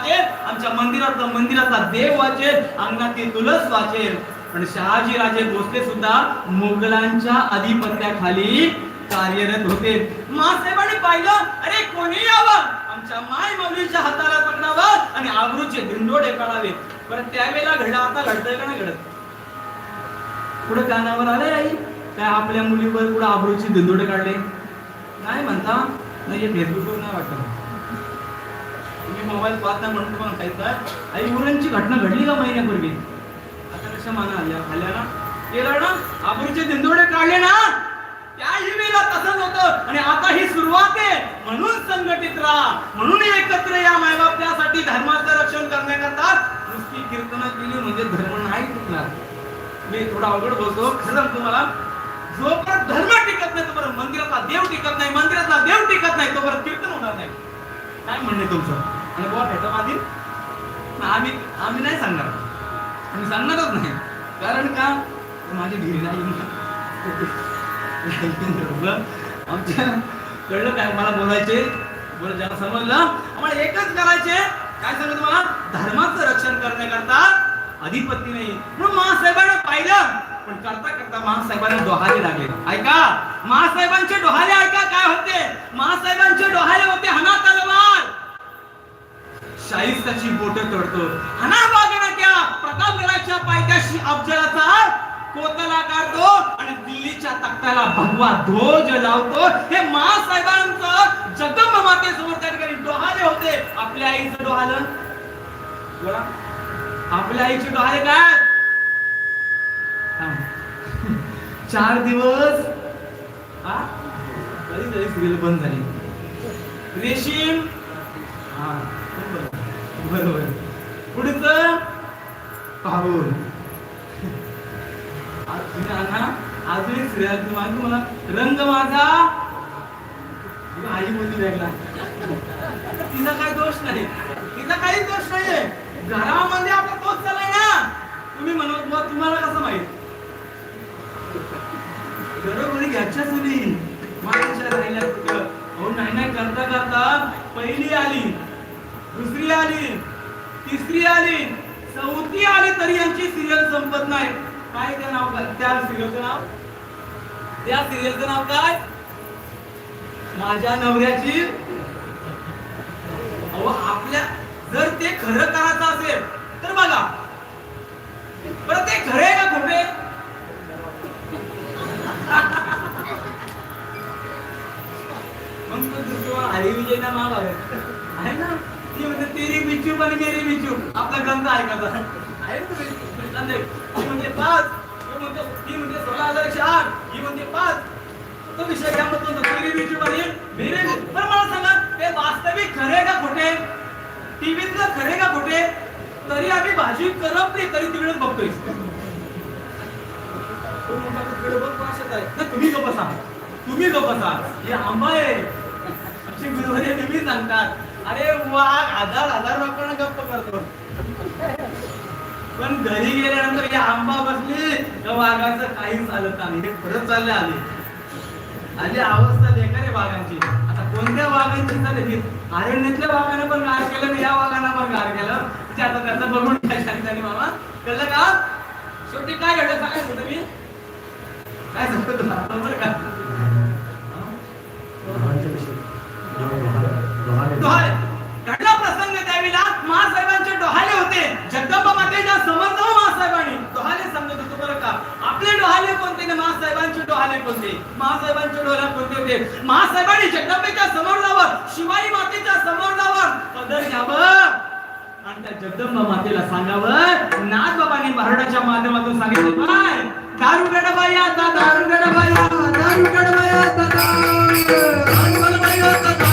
वाचेल. आमच्या मंदिरातला मंदिराचा देव वाचेल. अंगणातील तुलस वाचेल. पण शहाजी राजे भोसले सुद्धा मुघलांच्या अधिपत्याखाली कार्यरत होते. मासाहेबांनी पाहिलं. अरे कोणी यावं. आमच्या माय माऊलीच्या हाताला पकडावं आणि आबरूचे धिंडोडे काढावे. पण त्यावेळेला घडलं आता घडतंय का नाही घडत? पुढे कानावर आले आई. काय आपल्या मुलीवर पुढे आबरूची धिंडोडे काढले? नाही म्हणता. नाही हे फेसबुकवर नाही वाटत. तुम्ही मोबाईल पाहत नाही म्हणून तुम्हाला सांगितलं आई मुलांची घटना घडली का महिन्यापूर्वी? आता कशा माना आल्या आल्या ना केलं ना आबरूचे दिंदोडे काढले ना? त्याही वेळेला तसंच होतं आणि आता ही सुरुवात आहे. म्हणून संघटित राहा. म्हणून एकत्र या मायबापल्यासाठी धर्माचं रक्षण करण्याकरता नुसती कीर्तन केली म्हणजे धर्म नाही तुटणार. मी थोडा अवघड बोलतो. खरं तुम्हाला जोपर्यंत धर्म टिकत नाही तोपर्यंत मंदिरातला देव टिकत नाही मंदिरातला देव टिकत नाही तोपर्यंत कीर्तन होणार नाही. काय म्हणणे तुमचं? आणि बुवा भेटा आम्ही आम्ही नाही सांगणार. आम्ही सांगणारच नाही. कारण का? माझी घरी नाही आमच्या कळलं काय मला बोलायचे? बोल ज्याला समजलं आम्हाला एकच करायचे. काय सांगत तुम्हाला? धर्माचं रक्षण करण्याकरता अधिपती नाही. म्हणून महासाहेबांना पाहिलं. पण करता करता महासाहेबांना डोहाले लागले. ऐका. महासाहेबांचे डोहाले ऐका काय होते? महासाहेबांचे डोहाले होते हना तलवार. शाहिस्ताची बोट तोडतो. हना वागणं क्या प्रतापगडाच्या पायथ्याशी अफजलाचा कोतला काढतो आणि दिल्लीच्या तख्ताला भगवा ध्वज लावतो. हे महासाहेबांचं जगदंब मातेसमोर त्या ठिकाणी डोहाले होते. आपल्या आईचं डोहालं बोला. आपल्या आईचे डोहाले काय? चार दिवस. हा? कधी तरी सिरियल बंद झाली. रेशीम. हा बरोबर बरोबर पुढचं पाहून अजून एक तुम्हाला तुम्हाला रंग माझा आई बोलली वेगळा तिचा काही दोष नाही. तिचा काही दोष नाहीये. घरामध्ये आपला तोच चालाय ना. तुम्ही म्हणत मग तुम्हाला कसं माहीत? घरोघरी घ्यायच्या सुनी माझ्या राहिल्या कुठं अहो नाही नाही करता करता पहिली आली. दुसरी आली. तिसरी आली. चौथी आली तरी यांची सिरियल संपत नाही. काय त्या नाव काय? त्या सिरियलचं नाव? त्या सिरियलचं नाव काय? माझ्या नवऱ्याची. अहो आपल्या जर ते खरं करायचं असेल तर बघा. बरं ते खरे का खोटे मग तो दुसरं हरी विजय ना माग आहे ना? ती म्हणजे तेरी बिचू पण मेरी बिचू आपला ग्रंथ ऐकायचा आहे ना तुम्ही? ती पाच. ती सोळा हजार एकशे आठ. ही पाच. तो विषय घ्या तेरी बिचू पण मेरी मला सांगा ते वास्तविक खरे का खोटे? टीव्हीतलं खरे का खोटे? तरी आम्ही भाजी करपली तरी तिकडेच बघतोय. तुम्ही गप्प तुम्ही गप्प हे आंबा आहे. आमचे गुरुवारी नेहमी सांगतात. अरे वा हजार हजार लोकांना गप्प करतो. पण घरी गेल्यानंतर हे आंबा बसली तर वाघाचं काहीच चालत नाही. हे खरंच चालले आले. आली अवस्था बेकार रे वाघांची. आता कोणत्या वाघांची चालली? की अरण्यातल्या वाघाने पण गार केलं आणि या वाघांना पण गार केलं. ते आता त्याचं बघून काय सांगता मामा. कळलं का? शेवटी काय घडलं? सांगायचं तुम्ही. मी काय सांगतो तुला बरोबर का डोहाळे घडला प्रसंग त्यावेळेला महासाहेबांचे डोहाळे होते जगदंबा मातेच्या समर्थ महासाहेबांनी डोहाळे सांगत होतो बरं का आपले डोहाळे कोणते ना महासाहेबांचे डोहाळे कोणते महासाहेबांचे डोहाळे होते. महासाहेबांनी जगदंबेच्या समोर जावं शिवाई मातेच्या समोर जावं पदर घ्यावं. आणि त्या जगदंबा मातेला सांगावं नाथ बाबांनी भारताच्या माध्यमातून सांगितलं काय दारू गडबाई आता दारू गडबाई दारू गडबाई आता दारू गडबाई आता